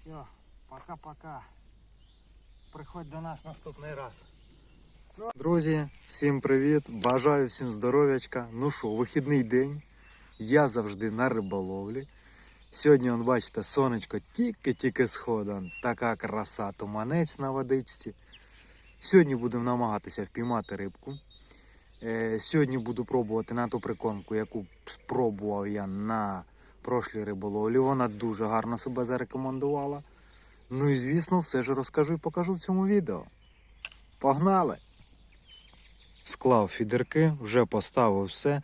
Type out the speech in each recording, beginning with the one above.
Все, пока-пока. Приходь до нас наступний раз. Друзі, всім привіт! Бажаю всім здоров'ячка. Ну що, вихідний день. Я завжди на риболовлі. Сьогодні, он, бачите, сонечко тільки-тільки сходом. Така краса, туманець на водичці. Сьогодні будемо намагатися впіймати рибку. Е, Сьогодні буду пробувати на ту прикормку, яку спробував я на прошлій риболовлі. Вона дуже гарно себе зарекомендувала. Ну і звісно, все ж розкажу і покажу в цьому відео. Погнали! Склав фідерки, вже поставив все.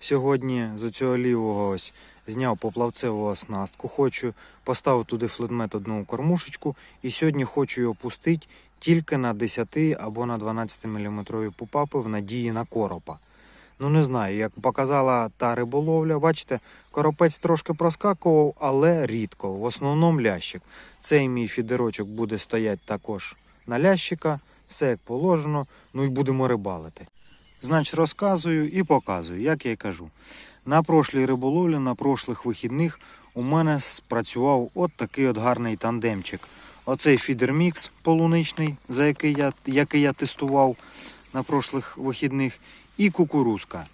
Сьогодні з цього лівого ось зняв поплавцеву оснастку. Хочу поставити туди флетмет одну кормушечку. І сьогодні хочу його пустити тільки на 10 або на 12 мм пупапи в надії на коропа. Ну не знаю, як показала та риболовля, бачите, коропець трошки проскакував, але рідко. В основному лящик. Цей мій фідерочок буде стояти також на лящика, все як положено, ну і будемо рибалити. Значить, розказую і показую, як я й кажу. На прошлій риболовлі, на прошлих вихідних у мене спрацював от такий от гарний тандемчик. Оцей фідермікс полуничний, за який я, який я тестував на прошлих вихідних, і кукурузка.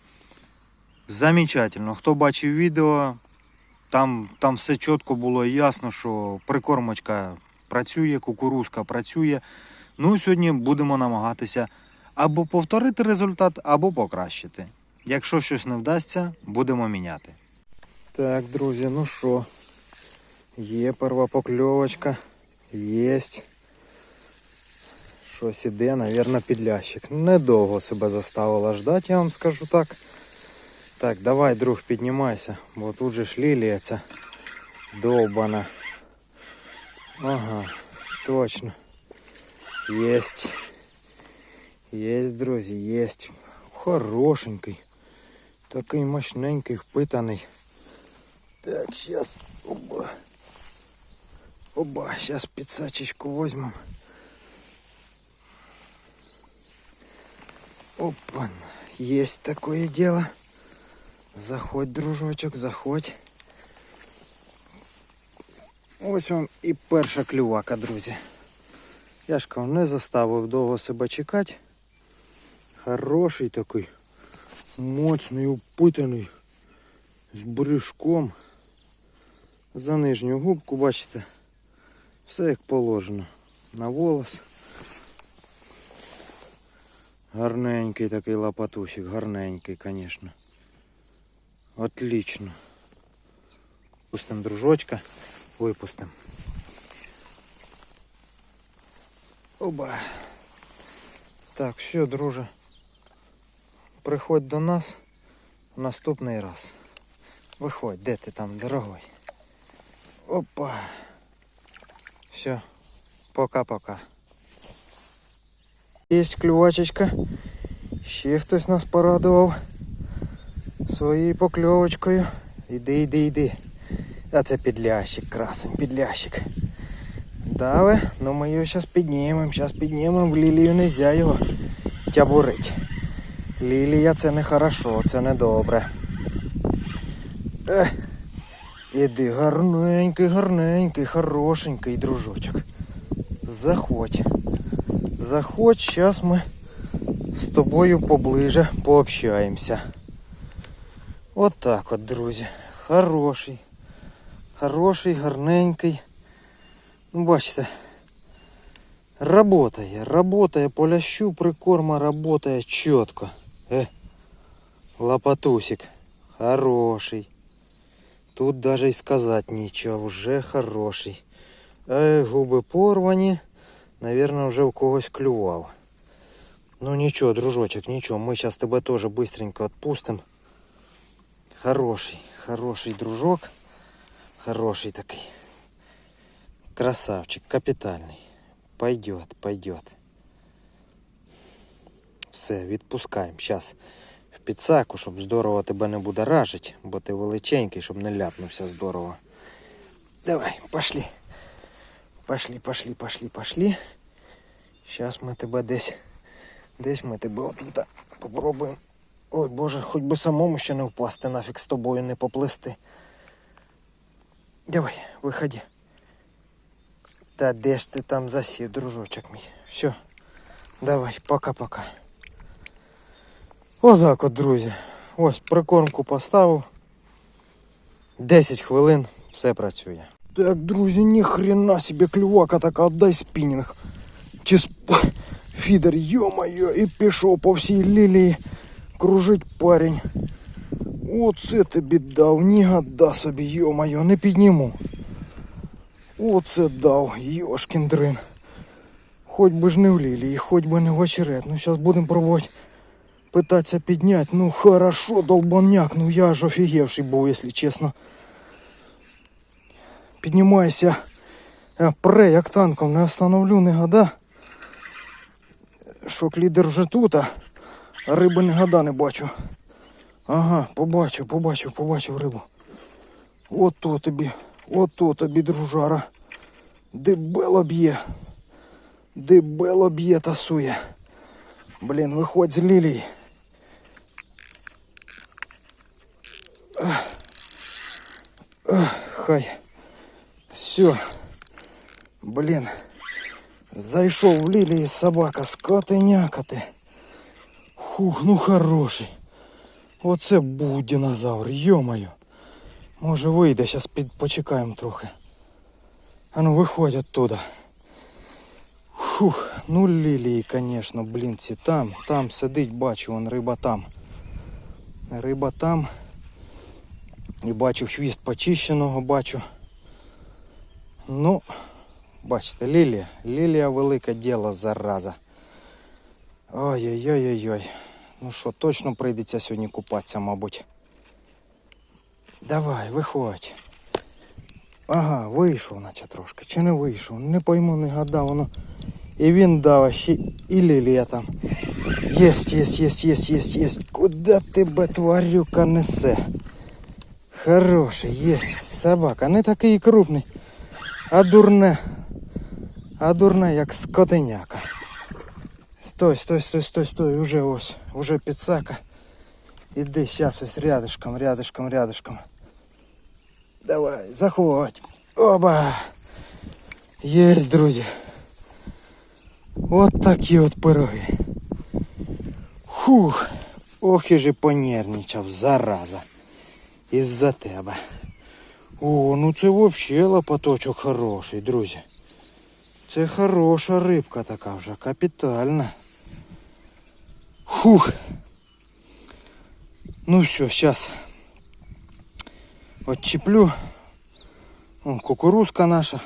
Замечательно. Хто бачив відео, там, там все чітко було ясно, що прикормочка працює, кукурузка працює. Ну, сьогодні будемо намагатися або повторити результат, або покращити. Якщо щось не вдасться, будемо міняти. Так, друзі, ну що, є перша покльовочка, єсть. Щось іде, мабуть, підлящик. Недовго себе заставила ждати, я вам скажу так. Так, давай, друг, піднімайся, бо тут же ж лілія ця довбана. Ага, точно. Єсть. Єсть, друзі, єсть. Хорошенький. Такий мощненький, впитаний. Так, сейчас. Оба. Оба, сейчас підсачечку возьмем. Опа, есть такое дело. Заходь, дружочок, заходь. Ось вам і перша клювака, друзі. Я ж кажу, не заставив довго себе чекати. Хороший такий, моцний, упитаний, з брюшком. За нижню губку, бачите, все як положено. На волос. Гарненький такий лопатусик, гарненький, звісно. Отлично. Пустим дружочка, випустим. Оба. Так, все, друже. Приходь до нас в наступний раз. Виходь, де ти там, дорогой? Опа. Все. Пока-пока. Есть клювачечка. Ще хтось нас порадував своєю покльовочкою. Іди, іди, іди. А це підлящик, красень, підлящик. Дави, ну ми його зараз піднімемо, зараз піднімемо, в лілію нельзя його тябурить. Лілія це не хорошо, це не добре. Ех, іди гарненький, гарненький, хорошенький дружочок. Заходь. Заходь, зараз ми з тобою поближе пообщаємося. От так от, друзі. Хороший. Хороший, гарненький. Ну, бачите. Работає, работає, по лящу прикорма работає чітко. Е, лопатусик. Хороший. Тут даже й сказати нічого, вже хороший. Е, губи порвані. Наверное, вже в когось клював. Ну нічого, дружочек, нічого. Ми зараз тебе теж быстренько відпустимо. Хороший, хороший дружок. Хороший такий. Красавчик, капітальний. Пойдет, пойдет. Все, відпускаємо. Зараз в підсаку, щоб здорово тебе не будоражить, бо ти величенький, щоб не ляпнувся здорово. Давай, пошли. Пошли, пошли, пошли, пошли. Сейчас ми тебе десь. Десь ми тебе отут попробуємо. Ой боже, хоч би самому ще не впасти, нафіг з тобою не поплисти. Давай, виходи. Та де ж ти там засів, дружочок мій? Все, давай, пока-пока. Отак от, друзі. Ось прикормку поставив. 10 хвилин, все працює. Так, друзі, ніхрена собі клювака така, отдай спінінг. Чи сп... фідер, йо-моє, і пішов по всій лілії. Кружить парень. Оце тобі дав, ні гада собі, йо-моє, не підніму. Оце дав, йошкін дрин. Хоч би ж не в лілії, хоч би не в очерет. Ну, зараз будемо пробувати питатися підняти. Ну, хорошо, долбаняк, ну я ж офігевший був, якщо чесно. Піднімайся. Пре, як танком, не остановлю, не гада. Шок лідер вже тут, а риби не гада не бачу. Ага, побачив, побачив, побачив рибу. Ото тобі, ото тобі, дружара. Дебело б'є. Дебело б'є тасує. Блін, виходь з лілій. Хай. Все. Блін. Зайшов в лілії собака, скотинякати. Фух, ну хороший. Оце був динозавр, йомаю. Може вийде, зараз під... почекаємо трохи. А ну виходь оттуда. Фух, ну лілії, конечно, блін, ці там, там сидить, бачу, вон риба там. Риба там. І бачу хвіст почищеного, бачу. Ну, бачите, лілія. Лілія велике діло, зараза. Ой-ой-ой-ой-ой. Ну що, точно прийдеться сьогодні купатися, мабуть. Давай, виходь. Ага, вийшов, наче трошки. Чи не вийшов? Не пойму, не гадав, воно. І він дав ще і лілія там. Єсть, єсть, єсть, єсть, єсть, єсть. Куда тебе тварюка несе? Хороший, єсть, собака, не такий крупний. А дурне. А дурне, як скотиняка. Стой, стой, стой, стой, стой, уже ось, уже підсака. Іди зараз ось рядышком, рядышком, рядышком. Давай, заходь. Оба. Єсть, друзі. От такі от пироги. Фух, ох і же понервничав, зараза. Із-за тебе. О, ну це взагалі лопаточок хороший, друзі. Це хороша рибка така вже, капітальна. Фух. Ну все, зараз отчеплю. Вон кукурузка наша.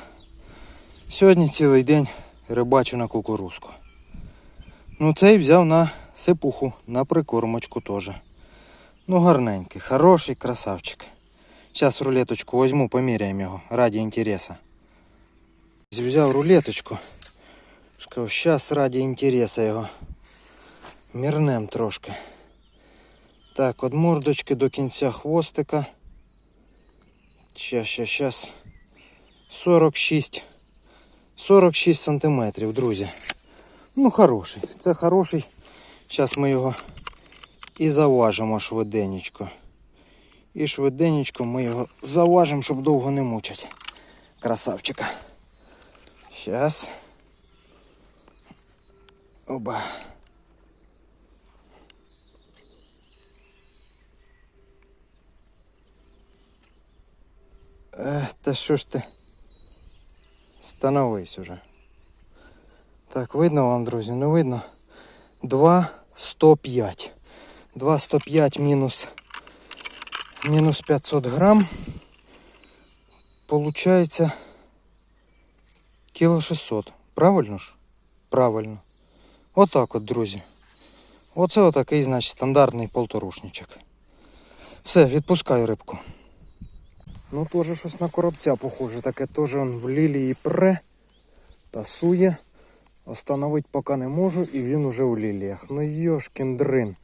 Сьогодні цілий день рибачу на кукурузку. Ну цей взяв на сипуху, на прикормочку теж. Ну гарненький, хороший красавчик. Зараз рулеточку візьму, поміряємо його раді інтересу. Взяв рулеточку. Сказав, зараз раді інтересу його. Мірнем трошки. Так, від мордочки до кінця хвостика. Щас, щас, щас. 46. 46 сантиметрів, друзі. Ну, хороший. Це хороший. Зараз ми його і заважимо швиденечко. І швиденечко ми його заважимо, щоб довго не мучити. Красавчика. Сейчас. Оба. Ех, та що ж ти? Становись уже. Так, видно вам, друзі, не видно. 2,105. 2,105 мінус, мінус 500 грам. Получається кіло 600. Правильно ж? Правильно. Отак от, друзі. Оце отакий, значить, стандартний полторушничок. Все, відпускаю рибку. Ну, теж щось на коробця похоже. Таке теж он в лілії пре, тасує. Остановить поки не можу і він уже у ліліях. Ну йошкін дрин.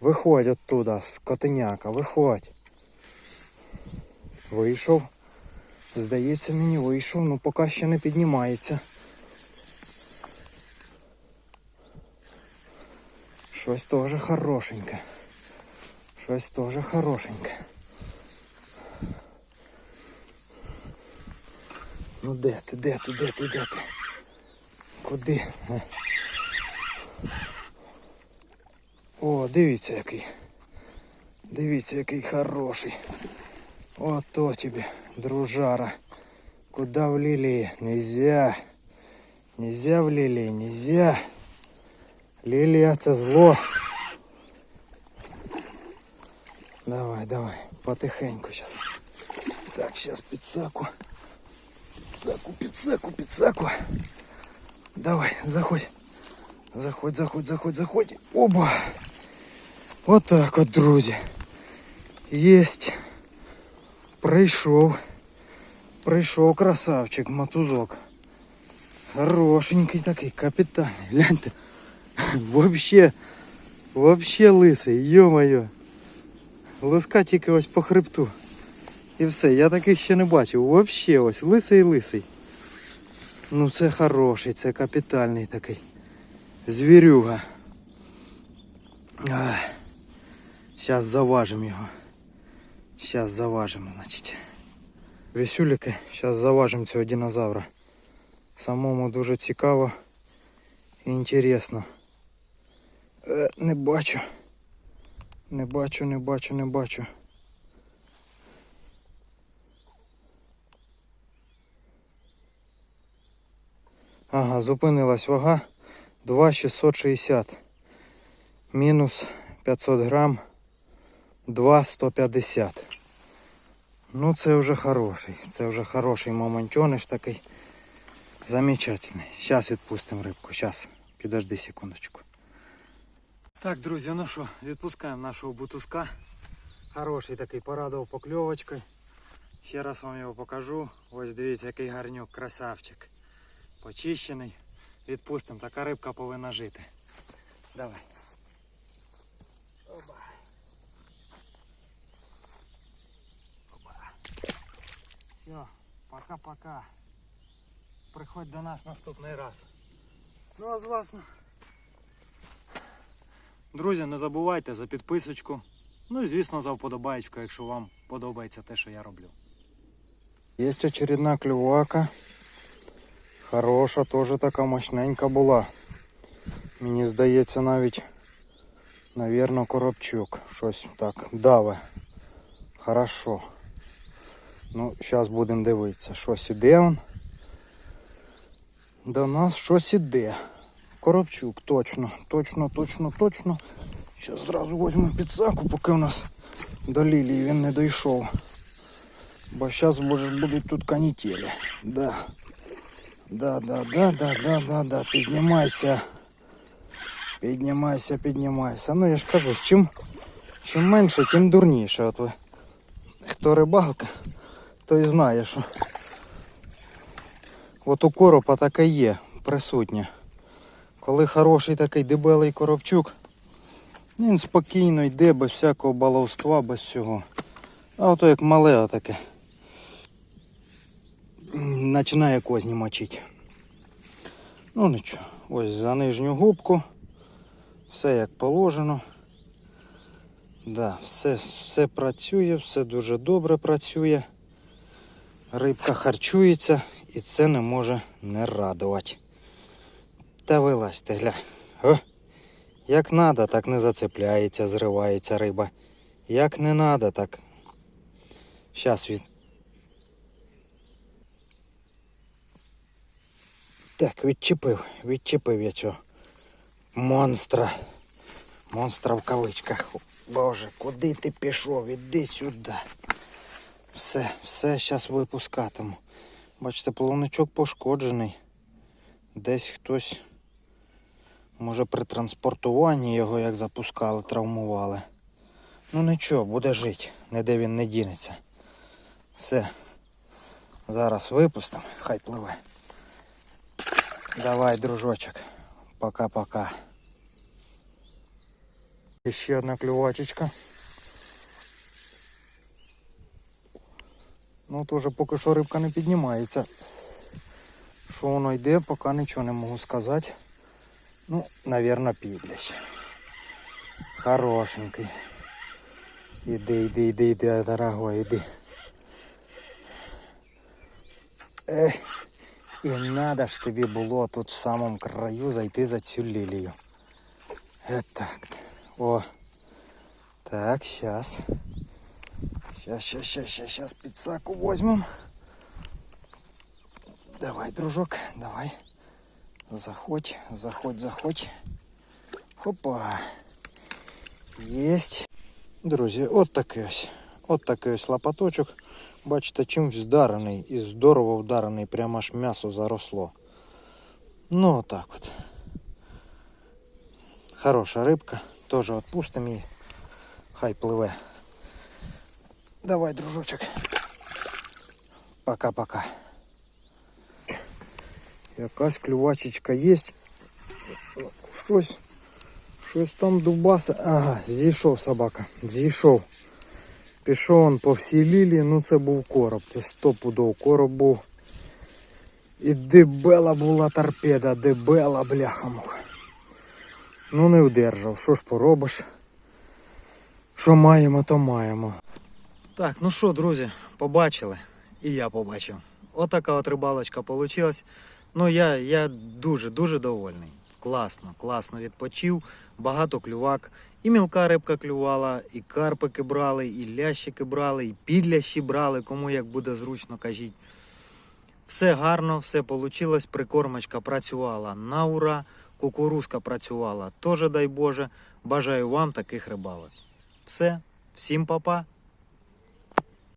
Виходь оттуда, скотиняка, виходь. Вийшов. Здається, мені вийшов, ну поки ще не піднімається. Щось теж хорошеньке. Щось теж хорошеньке. Ну де ти, де ти, де ти, де ти? Куди? Е. О, дивіться який. Дивіться, який хороший. Ото тобі, дружара. Куда в лилии? Нельзя. Нельзя в лилии, нельзя. Лилия це зло. Давай, давай, потихеньку сейчас. Так, сейчас підсаку. Підсаку, підсаку, підсаку. Давай, заходь. Заходь, заходь, заходь, заходь. Оба. Вот так от, друзі. Єсть. Прийшов. Прийшов красавчик, матузок. Хорошенький такий, капітальний. Гляньте. Вообще, вообще лисий, йо-моє. Лиска тільки ось по хребту. І все, я таких ще не бачив. Вообще ось лисий лисий. Ну це хороший, це капітальний такий. Звірюга. Зараз заважимо його. Зараз заважимо, значить. Весюліки, зараз заважимо цього динозавра. Самому дуже цікаво і інтересно. Е, не бачу. Не бачу, не бачу, не бачу. Ага, зупинилась вага 2,660. Мінус 500 грам 2,150. Ну це вже хороший. Це вже хороший моментьониш такий. Замечательний. Зараз відпустимо рибку. Зараз. Підожди секундочку. Так, друзі, ну що, відпускаємо нашого бутуска. Хороший такий порадував покльовочкою. Ще раз вам його покажу. Ось дивіться, який гарнюк, красавчик. Почищений. Відпустимо. Така рибка повинна жити. Давай. Все, пока-пока. Приходь до нас наступний раз. Ну а з вас. Друзі, не забувайте за підписочку. Ну і звісно за вподобаєчку, якщо вам подобається те, що я роблю. Є очередна клювака. Хороша, теж така мощненька була. Мені здається навіть, навірно, коробчук. Щось так даве. Хорошо. Ну, зараз будемо дивитися, щось іде он. До нас щось іде. Коробчук, точно, точно, точно, точно. Зараз зразу візьмемо підсаку, поки у нас до лілії він не дійшов. Бо зараз будуть тут канітелі. Да. Да, да, да, да, да, да, да. Піднімайся. Піднімайся, піднімайся. Ну я ж кажу, чим, чим менше, тим дурніше. От ви. Хто рибалка, той знає, що от у коропа таке є присутнє. Коли хороший такий дебелий коробчук, він спокійно йде без всякого баловства, без всього. А ото як мале отаке. Починає козні мочити. Ну нічого, ось за нижню губку. Все як положено. Да, все, все працює, все дуже добре працює. Рибка харчується і це не може не радувати. Та вилазьте, гля. О, як надо, так не зацепляється, зривається риба. Як не надо, так. Щас від. Так, відчепив, відчепив я цього монстра. Монстра в кавичках. Боже, куди ти пішов? Іди сюди. Все, все, зараз випускатиму. Бачите, полоничок пошкоджений. Десь хтось, може при транспортуванні його як запускали, травмували. Ну нічого, буде жити, ніде він не дінеться. Все. Зараз випустимо, хай пливе. Давай, дружочок. Пока-пока. Ще одна клювачечка. Ну, теж поки що рибка не піднімається. Що воно йде, поки нічого не можу сказати. Ну, навірно, підлящ. Хорошенький. Іди, іди, іди, іди, дорогой, іди. Ех, і надо ж тобі було тут в самому краю зайти за цю лілію. Е, так. О. Так, сейчас. Сейчас, сейчас, сейчас, сейчас, сейчас підсаку возьмем. Давай, дружок, давай. Заходь, заходь, заходь. Хопа. Єсть. Друзі, от такий ось. От такий ось лопаточок. Бачите, чимось вдарений і здорово вдарений, прямо аж м'ясо заросло. Ну, отак от. Хороша рибка. Теж відпустимо її. Хай пливе. Давай, дружочок. Пока-пока. Якась клювачечка є. Щось. Щось там дубаса. Ага, зійшов собака. Зійшов. Пішов он по всій лілії, ну це був короб, це стопудов короб був. І дебела була торпеда, дебела бляха-муха. Ну не вдержав, що ж поробиш? Що маємо, то маємо. Так, ну що, друзі, побачили. І я побачив. Отака от рибалочка вийшла. Ну я, я дуже, дуже довольний. Класно, класно відпочив, багато клювак. І мілка рибка клювала, і карпики брали, і лящики брали, і підлящі брали, кому як буде зручно, кажіть. Все гарно, все вийшло. Прикормочка працювала на ура, кукурузка працювала теж, дай Боже. Бажаю вам таких рибалок. Все, всім па-па.